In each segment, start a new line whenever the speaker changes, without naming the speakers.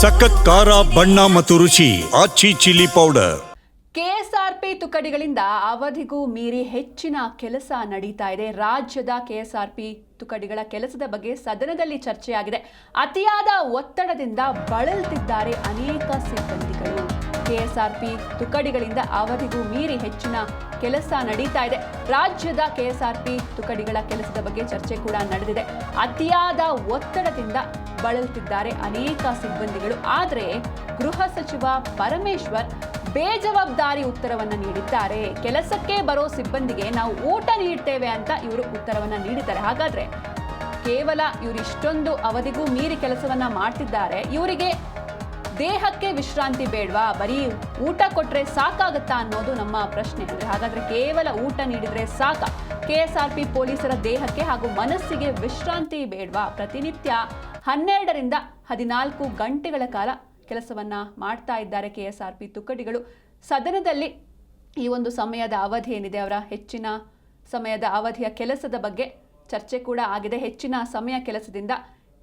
ಸಖತ್ ಖಾರ, ಬಣ್ಣ ಮತ್ತು ರುಚಿ, ಆಚಿ ಚಿಲ್ಲಿ ಪೌಡರ್.
ಕೆಎಸ್ಆರ್ಪಿ ತುಕಡಿಗಳಿಂದ ಅವಧಿಗೂ ಮೀರಿ ಹೆಚ್ಚಿನ ಕೆಲಸ ನಡೀತಾ ಇದೆ. ರಾಜ್ಯದ ಕೆಎಸ್ಆರ್ಪಿ ತುಕಡಿಗಳ ಕೆಲಸದ ಬಗ್ಗೆ ಸದನದಲ್ಲಿ ಚರ್ಚೆಯಾಗಿದೆ. ಅತಿಯಾದ ಒತ್ತಡದಿಂದ ಬಳಲುತ್ತಿದ್ದಾರೆ ಅನೇಕ ಸಿಬ್ಬಂದಿಗಳು. ಕೆಎಸ್ಆರ್ಪಿ ತುಕಡಿಗಳಿಂದ ಅವಧಿಗೂ ಮೀರಿ ಹೆಚ್ಚಿನ ಕೆಲಸ ನಡೀತಾ ಇದೆ. ರಾಜ್ಯದ ಕೆಎಸ್ಆರ್ಪಿ ತುಕಡಿಗಳ ಕೆಲಸದ ಬಗ್ಗೆ ಚರ್ಚೆ ಕೂಡ ನಡೆದಿದೆ. ಅತಿಯಾದ ಒತ್ತಡದಿಂದ ಬಳಲ್ತಿದ್ದಾರೆ ಅನೇಕ ಸಿಬ್ಬಂದಿಗಳು. ಆದರೆ ಗೃಹ ಸಚಿವ ಪರಮೇಶ್ವರ್ ಬೇಜವಾಬ್ದಾರಿ ಉತ್ತರವನ್ನು ನೀಡಿದ್ದಾರೆ. ಕೆಲಸಕ್ಕೆ ಬರೋ ಸಿಬ್ಬಂದಿಗೆ ನಾವು ಊಟ ನೀಡ್ತೇವೆ ಅಂತ ಇವರು ಉತ್ತರವನ್ನು ನೀಡಿದ್ದಾರೆ. ಹಾಗಾದ್ರೆ ಕೇವಲ ಇವರು ಇಷ್ಟೊಂದು ಅವಧಿಗೂ ಮೀರಿ ಕೆಲಸವನ್ನ ಮಾಡ್ತಿದ್ದಾರೆ. ಇವರಿಗೆ ದೇಹಕ್ಕೆ ವಿಶ್ರಾಂತಿ ಬೇಡವಾ? ಬರೀ ಊಟ ಕೊಟ್ಟರೆ ಸಾಕಾಗತ್ತಾ ಅನ್ನೋದು ನಮ್ಮ ಪ್ರಶ್ನೆ. ಅಂದರೆ ಹಾಗಾದರೆ ಕೇವಲ ಊಟ ನೀಡಿದರೆ ಸಾಕ. ಪಿ ಪೊಲೀಸರ ದೇಹಕ್ಕೆ ಹಾಗೂ ಮನಸ್ಸಿಗೆ ವಿಶ್ರಾಂತಿ ಬೇಡವಾ? ಪ್ರತಿನಿತ್ಯ ಹನ್ನೆರಡರಿಂದ ಹದಿನಾಲ್ಕು ಗಂಟೆಗಳ ಕಾಲ ಕೆಲಸವನ್ನು ಮಾಡ್ತಾ ಇದ್ದಾರೆ ಕೆಎಸ್ಆರ್ಪಿ ತುಕಡಿಗಳು. ಸದನದಲ್ಲಿ ಈ ಒಂದು ಸಮಯದ ಅವಧಿ ಏನಿದೆ ಅವರ? ಹೆಚ್ಚಿನ ಸಮಯದ ಅವಧಿಯ ಕೆಲಸದ ಬಗ್ಗೆ ಚರ್ಚೆ ಕೂಡ ಆಗಿದೆ. ಹೆಚ್ಚಿನ ಸಮಯ ಕೆಲಸದಿಂದ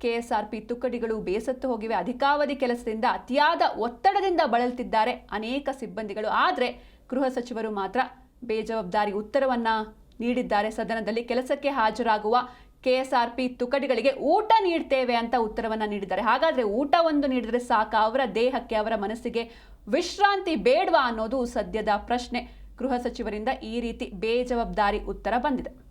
ಕೆಎಸ್ಆರ್ಪಿ ತುಕಡಿಗಳು ಬೇಸತ್ತು ಹೋಗಿವೆ. ಅಧಿಕಾವಧಿ ಕೆಲಸದಿಂದ ಅತಿಯಾದ ಒತ್ತಡದಿಂದ ಬಳಲ್ತಿದ್ದಾರೆ ಅನೇಕ ಸಿಬ್ಬಂದಿಗಳು. ಆದರೆ ಗೃಹ ಸಚಿವರು ಮಾತ್ರ ಬೇಜವಾಬ್ದಾರಿ ಉತ್ತರವನ್ನ ನೀಡಿದ್ದಾರೆ. ಸದನದಲ್ಲಿ ಕೆಲಸಕ್ಕೆ ಹಾಜರಾಗುವ ಕೆಎಸ್ಆರ್ಪಿ ತುಕಡಿಗಳಿಗೆ ಊಟ ನೀಡ್ತೇವೆ ಅಂತ ಉತ್ತರವನ್ನ ನೀಡಿದ್ದಾರೆ. ಹಾಗಾದ್ರೆ ಊಟ ಒಂದು ನೀಡಿದರೆ ಸಾಕ? ಅವರ ದೇಹಕ್ಕೆ, ಅವರ ಮನಸ್ಸಿಗೆ ವಿಶ್ರಾಂತಿ ಬೇಡವಾ ಅನ್ನೋದು ಸದ್ಯದ ಪ್ರಶ್ನೆ. ಗೃಹ ಸಚಿವರಿಂದ ಈ ರೀತಿ ಬೇಜವಾಬ್ದಾರಿ ಉತ್ತರ ಬಂದಿದೆ.